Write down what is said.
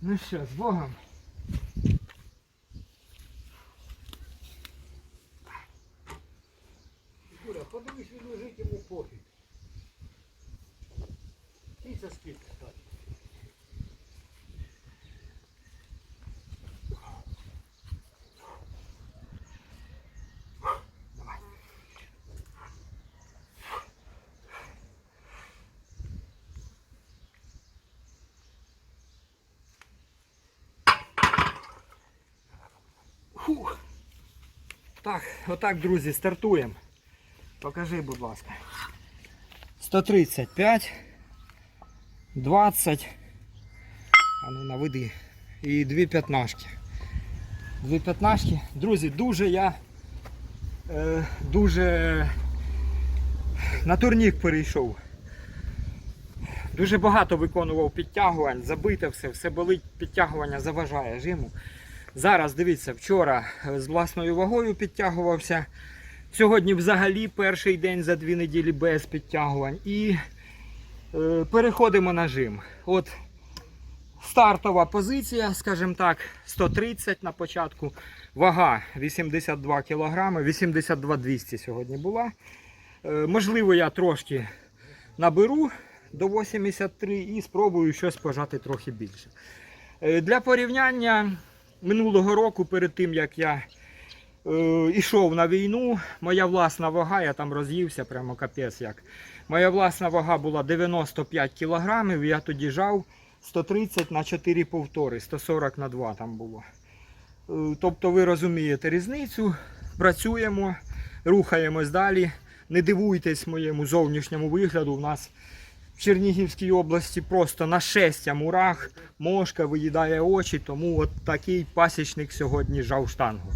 Ну що, з Богом. Юра, подивись, він лежить йому пофіг. Киця спить, Фух. Так, отак, друзі, стартуємо. Покажи, будь ласка. 135, 20. А ну наведи. І дві п'ятнашки. Дві п'ятнашки. Друзі, дуже я е, дуже на турнік перейшов. Дуже багато виконував підтягувань, забите все, все болить, підтягування заважає жиму. Зараз дивіться, вчора е, з власною вагою підтягувався. Сьогодні взагалі перший день за дві неділі без підтягувань. І е, переходимо на жим. От стартова позиція, скажімо так, 130 на початку. Вага 82 кг, 82 200 сьогодні була. Е, можливо, я трошки наберу до 83 і спробую щось пожати трохи більше. Е, Для порівняння минулого року, перед тим як я е, ішов на війну, моя власна вага, я там роз'ївся, прямо капець як. Моя власна вага була 95 кілограмів, я тоді жав 130 на 4 повтори, 140 на 2 там було. Е, Тобто ви розумієте різницю, працюємо, рухаємось далі. Не дивуйтесь моєму зовнішньому вигляду. У нас Чернігівській області просто на шестя мурах мошка виїдає очі, тому от такий пасічник сьогодні жав штангу.